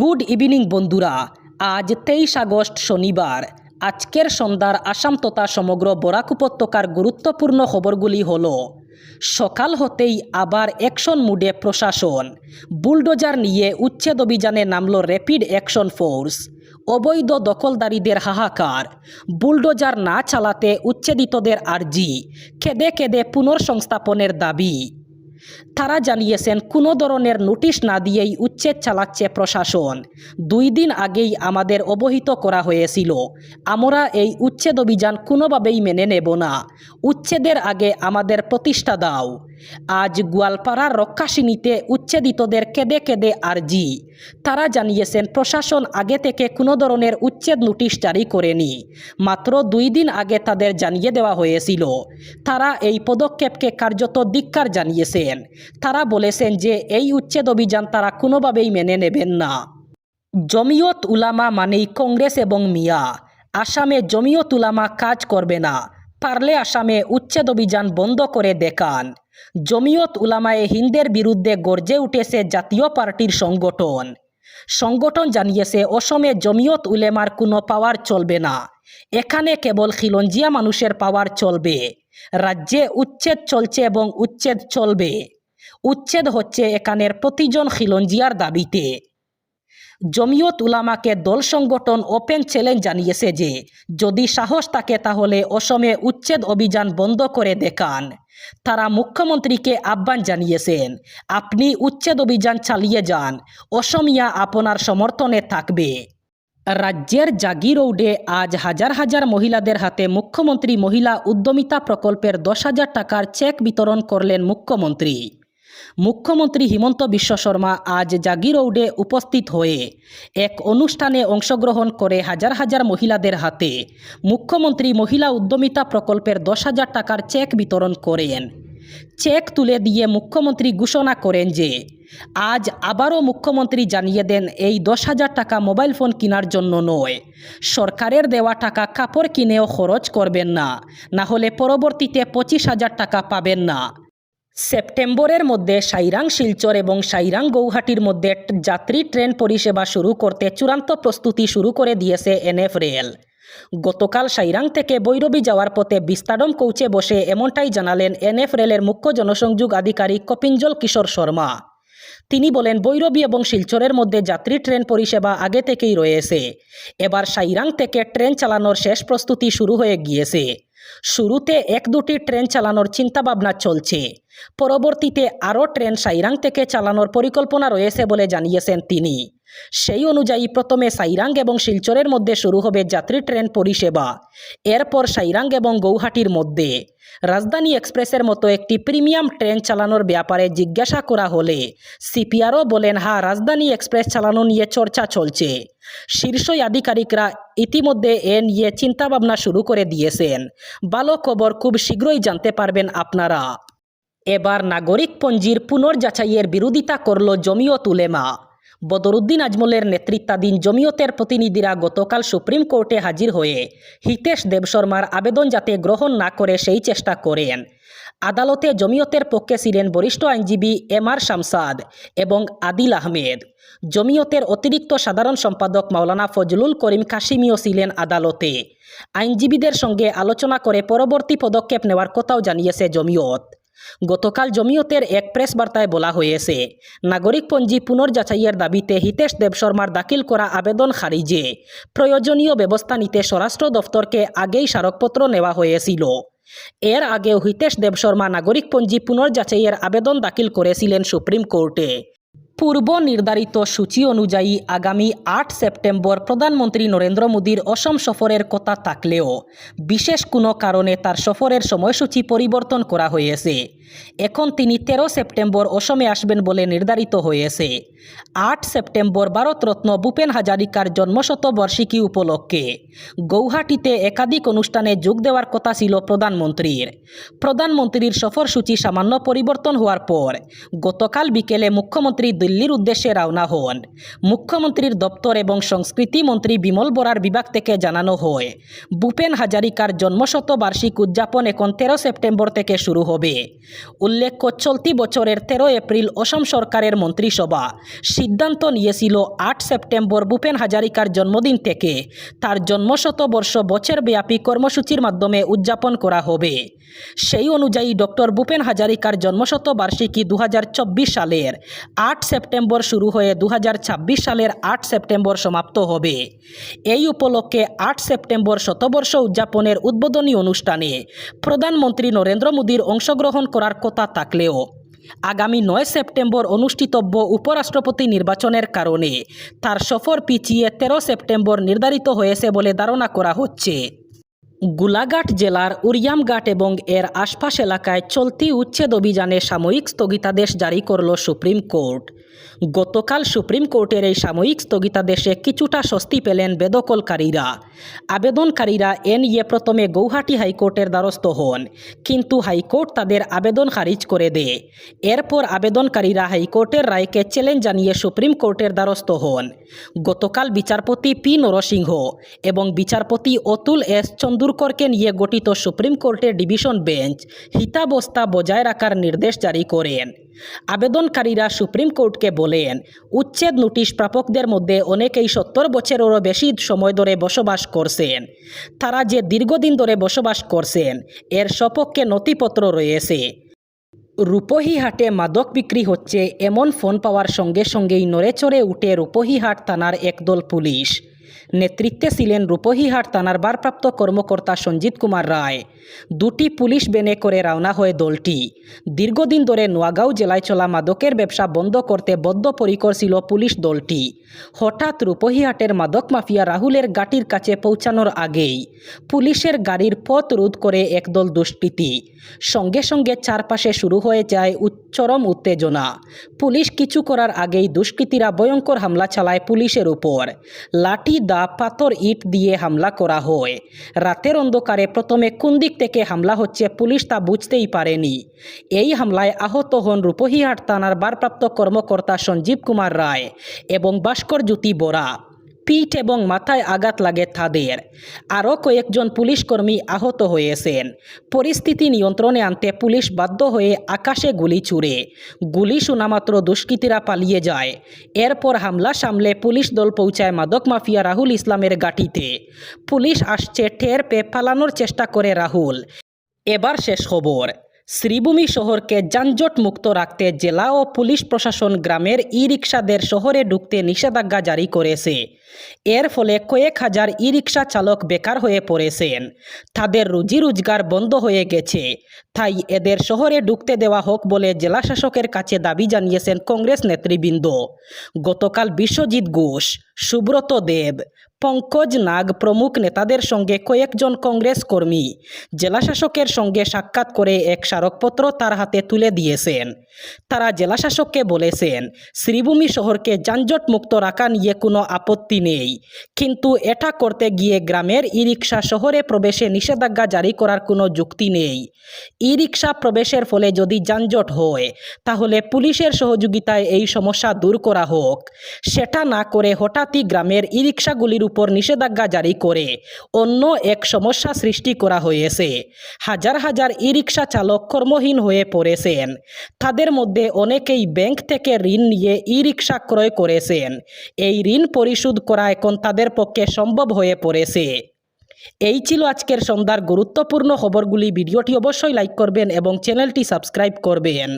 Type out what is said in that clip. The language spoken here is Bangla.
গুড ইভিনিং বন্ধুরা, আজ তেইশ আগস্ট শনিবার। আজকের সন্ধ্যার আসাম তথা সমগ্র বরাক উপত্যকার গুরুত্বপূর্ণ খবরগুলি হল, সকাল হতেই আবার অ্যাকশন মুডে প্রশাসন, বুলডোজার নিয়ে উচ্ছেদ অভিযানে নামল র্যাপিড অ্যাকশন ফোর্স, অবৈধ দখলদারীদের হাহাকার, বুলডোজার না চালাতে উচ্ছেদিতদের আর্জি, খেদে খেদে পুনর্সংস্থাপনের দাবি। তারা জানিয়েছেন, কোনো ধরনের নোটিশ না দিয়েই উচ্ছেদ চালাচ্ছে প্রশাসন। দুই দিন আগেই আমাদের অবহিত করা হয়েছিল। আমরা এই উচ্ছেদ অভিযান কোনোভাবেই মেনে নেব না। উচ্ছেদের আগে আমাদের প্রতিষ্ঠা দাও। আজ গোয়ালপাড়ার রক্ষাসিনীতে উচ্ছেদিতদের কেঁদে কেঁদে আর্জি। তারা জানিয়েছেন, প্রশাসন আগে থেকে কোনো ধরনের উচ্ছেদ নোটিশ জারি করেনি। মাত্র দুই দিন আগে তাদের জানিয়ে দেওয়া হয়েছিল। তারা এই পদক্ষেপকে কার্যত ধিক্কার জানিয়েছেন। তারা বলেছেন যে, এই উচ্ছেদ অভিযান তারা কোনোভাবেই মেনে নেবেন না। জমিয়ত উলামা মানেই কংগ্রেস এবং মিয়া। আসামে জমিয়ত উলামা কাজ করবে না। পারলে আসামে উচ্ছেদ অভিযান বন্ধ করে দেখান। জমিয়ত উলামায়ে হিন্দের বিরুদ্ধে গর্জে উঠেছে জাতীয় পার্টির সংগঠন। সংগঠন জানিয়েছে, অসমে জমিয়ত উলেমার কোনো পাওয়ার চলবে না। এখানে কেবল খিলঞ্জিয়া মানুষের পাওয়ার চলবে। রাজ্যে উচ্ছেদ চলছে এবং উচ্ছেদ চলবে। উচ্ছেদ হচ্ছে এখানের প্রতিজন খিলঞ্জিয়ার দাবিতে। জমিয়ত উলামাকে দল সংগঠন ওপেন চ্যালেঞ্জ জানিয়েছে যে, যদি সাহস থাকে তাহলে অসমে উচ্ছেদ অভিযান বন্ধ করে দেখান। তারা মুখ্যমন্ত্রীকে আহ্বান জানিয়েছেন, আপনি উচ্ছেদ অভিযান চালিয়ে যান, অসমিয়া আপনার সমর্থনে থাকবে। রাজ্যের জাগিরৌডে আজ হাজার হাজার মহিলাদের হাতে মুখ্যমন্ত্রী মহিলা উদ্যমিতা প্রকল্পের দশ হাজার টাকার চেক বিতরণ করলেন মুখ্যমন্ত্রী। মুখ্যমন্ত্রী হিমন্ত বিশ্ব শর্মা আজ জাগি জাগিরৌডে উপস্থিত হয়ে এক অনুষ্ঠানে অংশগ্রহণ করে হাজার হাজার মহিলাদের হাতে মুখ্যমন্ত্রী মহিলা উদ্যমিতা প্রকল্পের দশ হাজার টাকার চেক বিতরণ করেন। চেক তুলে দিয়ে মুখ্যমন্ত্রী ঘোষণা করেন যে, আজ আবারও মুখ্যমন্ত্রী জানিয়ে দেন এই দশ হাজার টাকা মোবাইল ফোন কেনার জন্য নয়। সরকারের দেওয়া টাকা কাপড় কিনেও খরচ করবেন না না হলে পরবর্তীতে পঁচিশ হাজার টাকা পাবেন না। সেপ্টেম্বরের মধ্যে সাইরাং, শিলচর এবং সাইরাং গৌহাটির মধ্যে যাত্রী ট্রেন পরিষেবা শুরু করতে চূড়ান্ত প্রস্তুতি শুরু করে দিয়েছে এনএফ রেল। গতকাল সাইরাং থেকে বৈরবী যাওয়ার পথে বিস্তাডম কৌচে বসে এমনটাই জানালেন এনএফ রেলের মুখ্য জনসংযোগ আধিকারিক কপিঞ্জল কিশোর শর্মা। তিনি বলেন, বৈরবী এবং শিলচরের মধ্যে যাত্রী ট্রেন পরিষেবা আগে থেকেই রয়েছে। এবার সাইরাং থেকে ট্রেন চালানোর শেষ প্রস্তুতি শুরু হয়ে গিয়েছে। শুরুতে এক দুটি ট্রেন চালানোর চিন্তাভাবনা চলছে। পরবর্তীতে আরও ট্রেন সাইরাং থেকে চালানোর পরিকল্পনা রয়েছে বলে জানিয়েছেন তিনি। সেই অনুযায়ী প্রথমে সাইরাং এবং শিলচরের মধ্যে শুরু হবে যাত্রী ট্রেন পরিষেবা। এরপর সাইরাং এবং গৌহাটির মধ্যে। রাজধানী এক্সপ্রেসের মতো একটি প্রিমিয়াম ট্রেন চালানোর ব্যাপারে জিজ্ঞাসা করা হলে সিপিআরও বলেন হ্যাঁ রাজধানী এক্সপ্রেস চালানো নিয়ে চর্চা চলছে। শীর্ষ আধিকারিকরা ইতিমধ্যে এ নিয়ে চিন্তাভাবনা শুরু করে দিয়েছেন। ভালো খবর খুব শীঘ্রই জানতে পারবেন আপনারা। এবার নাগরিকপঞ্জির পুনর্যাচাইয়ের বিরোধিতা করল জমিয়ত উলেমা। বদরুদ্দিন আজমলের নেতৃত্বাধীন জমিয়তের প্রতিনিধিরা গতকাল সুপ্রিম কোর্টে হাজির হয়ে হিতেশ দেবশর্মার আবেদন যাতে গ্রহণ না করে সেই চেষ্টা করেন। আদালতে জমিয়তের পক্ষে ছিলেন বরিষ্ঠ আইনজীবী এম আর শামসাদ এবং আদিল আহমেদ। জমিয়তের অতিরিক্ত সাধারণ সম্পাদক মাওলানা ফজলুল করিম কাশিমিও ছিলেন আদালতে। আইনজীবীদের সঙ্গে আলোচনা করে পরবর্তী পদক্ষেপ নেওয়ার কথাও জানিয়েছে জমিয়ত। গতকাল জমিয়তের এক প্রেস বার্তায় বলা হয়েছে, নাগরিকপঞ্জি পুনর্যাচাইয়ের দাবিতে হিতেশ দেব শর্মার দাখিল করা আবেদন খারিজে। প্রয়োজনীয় ব্যবস্থা নিতে স্বরাষ্ট্র দফতরকে আগেই স্মারকপত্র নেওয়া হয়েছিল। এর আগেও হিতেশ দেব শর্মা নাগরিকপঞ্জি পুনর্যাচাইয়ের আবেদন দাখিল করেছিলেন সুপ্রিম কোর্টে। পূর্ব নির্ধারিত সূচি অনুযায়ী আগামী আট সেপ্টেম্বর প্রধানমন্ত্রী নরেন্দ্র মোদীর অসম সফরের কথা থাকলেও, বিশেষ কোনো কারণে তার সফরের সময়সূচি পরিবর্তন করা হয়েছে। এখন তিনি তেরো সেপ্টেম্বর অসমে আসবেন বলে নির্ধারিত হয়েছে। আট সেপ্টেম্বর ভারতরত্ন ভূপেন হাজারিকার জন্মশতবার্ষিকী উপলক্ষে গৌহাটিতে একাধিক অনুষ্ঠানে যোগ দেওয়ার কথা ছিল প্রধানমন্ত্রীর। প্রধানমন্ত্রীর সফরসূচি সামান্য পরিবর্তন হওয়ার পর গতকাল বিকেলে মুখ্যমন্ত্রী দিল্লির উদ্দেশ্যে রওনা হন। মুখ্যমন্ত্রীর দপ্তর এবং সংস্কৃতি মন্ত্রী বিমল বরার বিভাগ থেকে জানানো হয়, ভূপেন হাজারিকার জন্মশতবার্ষিক উদযাপন এখন তেরো সেপ্টেম্বর থেকে শুরু হবে। উল্লেখ্য চলতি বছরের তেরো এপ্রিল অসম সরকারের মন্ত্রিসভা। সিদ্ধান্ত নিয়েছিল আট সেপ্টেম্বর ভূপেন হাজারিকার জন্মদিন থেকে। তার জন্মশতবর্ষ বছরব্যাপী কর্মসূচির মাধ্যমে উদযাপন করা হবে। সেই অনুযায়ী ডক্টর ভূপেন হাজারিকার জন্মশতবার্ষিকী দু হাজার চব্বিশ সালের আট সেপ্টেম্বর শুরু হয়ে দু হাজার ছাব্বিশ সালের আট সেপ্টেম্বর সমাপ্ত হবে। এই উপলক্ষে আট সেপ্টেম্বর শতবর্ষ উদযাপনের উদ্বোধনী অনুষ্ঠানে প্রধানমন্ত্রী নরেন্দ্র মোদীর অংশগ্রহণ করার কথা থাকলেও আগামী নয় সেপ্টেম্বর অনুষ্ঠিতব্য উপরাষ্ট্রপতি নির্বাচনের কারণে তার সফর পিছিয়ে তেরো সেপ্টেম্বর নির্ধারিত হয়েছে বলে ধারণা করা হচ্ছে। গোলাঘাট জেলার উরিয়ামঘাট এবং এর আশপাশ এলাকায় চলতি উচ্ছেদ অভিযানে সাময়িক স্থগিতাদেশ জারি করল সুপ্রিম কোর্ট। গতকাল সুপ্রিম কোর্টের এই সাময়িক স্থগিতাদেশে কিছুটা স্বস্তি পেলেন বেদকলকারীরা আবেদনকারীরা এ নিয়ে প্রথমে গৌহাটি হাইকোর্টের দ্বারস্থ হন, কিন্তু হাইকোর্ট তাদের আবেদন খারিজ করে দেয়। এরপর আবেদনকারীরা হাইকোর্টের রায়কে চ্যালেঞ্জ জানিয়ে সুপ্রিম কোর্টের দ্বারস্থ হন। গতকাল বিচারপতি পি নরসিংহ এবং বিচারপতি অতুল এস চন্দুরকরকে নিয়ে গঠিত সুপ্রিম কোর্টের ডিভিশন বেঞ্চ হিতাবস্থা বজায় রাখার নির্দেশ জারি করেন। আবেদনকারীরা সুপ্রিম কোর্টকে বলেন, উচ্ছেদ নোটিশ প্রাপকদের মধ্যে অনেকেই সত্তর বছরেরও বেশি সময় ধরে বসবাস করছেন। তারা যে দীর্ঘদিন ধরে বসবাস করছেন, এর সপক্ষে নথিপত্র রয়েছে। রূপহীহাটে মাদক বিক্রি হচ্ছে এমন ফোন পাওয়ার সঙ্গে সঙ্গেই নড়েচড়ে উঠে রূপহী হাট থানার একদল পুলিশ। নেতৃত্বে ছিলেন রূপহীহাট থানার ভারপ্রাপ্ত কর্মকর্তা সঞ্জিত কুমার রায়। দুটি পুলিশ বেনে করে রওনা হয় দলটি। দীর্ঘদিন ধরে নোয়াগাঁও জেলায় চলা মাদকের ব্যবসা বন্ধ করতে বদ্ধপরিকর ছিল পুলিশ দলটি। হঠাৎ রূপহীহাটের মাদক মাফিয়া রাহুলের গাটির কাছে পৌঁছানোর আগেই পুলিশের গাড়ির পথ রোধ করে একদল দুষ্কৃতী। সঙ্গে সঙ্গে চারপাশে শুরু হয়ে যায় চরম উত্তেজনা। পুলিশ কিছু করার আগেই দুষ্কৃতীরা ভয়ঙ্কর হামলা চালায় পুলিশের উপর। লাঠি দা পাথর ইট দিয়ে হামলা করা হয়, রাতের অন্ধকারে প্রথমে কোন দিক থেকে হামলা হচ্ছে পুলিশ তা বুঝতেই পারেনি। এই হামলায় আহত হন রূপহীহাট থানার ভারপ্রাপ্ত কর্মকর্তা সঞ্জীব কুমার রায় এবং ভাস্কর জ্যোতি বরা। পিঠ এবং মাথায় আঘাত লাগে তাদের। আরও কয়েকজন পুলিশকর্মী আহত হয়েছেন। পরিস্থিতি নিয়ন্ত্রণে আনতে পুলিশ বাধ্য হয়ে আকাশে গুলি ছুড়ে। গুলি শোনামাত্র দুষ্কৃতীরা পালিয়ে যায়। এরপর হামলা সামলে পুলিশ দল পৌঁছায় মাদক মাফিয়া রাহুল ইসলামের গাঠিতে। পুলিশ আসছে, ঠের পেয়ে পালানোর চেষ্টা করে রাহুল। এবার শেষ খবর। শ্রীভূমি শহরকে যানজট মুক্ত রাখতে জেলা ও পুলিশ প্রশাসন গ্রামের ই রিক্সাদের শহরে ঢুকতে নিষেধাজ্ঞা জারি করেছে। এর ফলে কয়েক হাজার ই রিক্সা চালক বেকার হয়ে পড়েছেন। তাদের রুজি রোজগার বন্ধ হয়ে গেছে। তাই এদের শহরে ঢুকতে দেওয়া হোক বলে জেলা শাসকের কাছে দাবি জানিয়েছেন কংগ্রেস নেতৃবৃন্দ। গতকাল বিশ্বজিৎ ঘোষ, সুব্রত দেব পঙ্কজ নাগ প্রমুখ নেতাদের সঙ্গে কয়েকজন কংগ্রেস কর্মী। জেলাশাসকের সঙ্গে সাক্ষাৎ করে এক স্মারকপত্র তার হাতে তুলে দিয়েছেন। তারা জেলাশাসককে বলেছেন, শ্রীভূমি শহরকে যানজট মুক্ত রাখা নিয়ে কোনো আপত্তি নেই। কিন্তু এটা করতে গিয়ে গ্রামের ই রিক্সা শহরে প্রবেশে নিষেধাজ্ঞা জারি করার কোনো যুক্তি নেই। ই রিক্সা প্রবেশের ফলে যদি যানজট হয়, তাহলে পুলিশের সহযোগিতায় এই সমস্যা দূর করা হোক। সেটা না করে হঠাৎই গ্রামের ই রিক্সাগুলির উপর নিষেধাজ্ঞা জারি করে। অন্য এক সমস্যা সৃষ্টি করা হয়েছে। হাজার হাজার ই রিক্সা চালক কর্মহীন হয়ে পড়েছেন। তাদের মধ্যে অনেকেই ব্যাংক থেকে ঋণ নিয়ে ই রিক্সা ক্রয় করেছেন। এই ঋণ পরিশোধ করা এখন তাদের পক্ষে সম্ভব হয়ে পড়েছে। এই ছিল আজকের সন্ধ্যার গুরুত্বপূর্ণ খবরগুলি। ভিডিওটি অবশ্যই লাইক করবেন এবং চ্যানেলটি সাবস্ক্রাইব করবেন।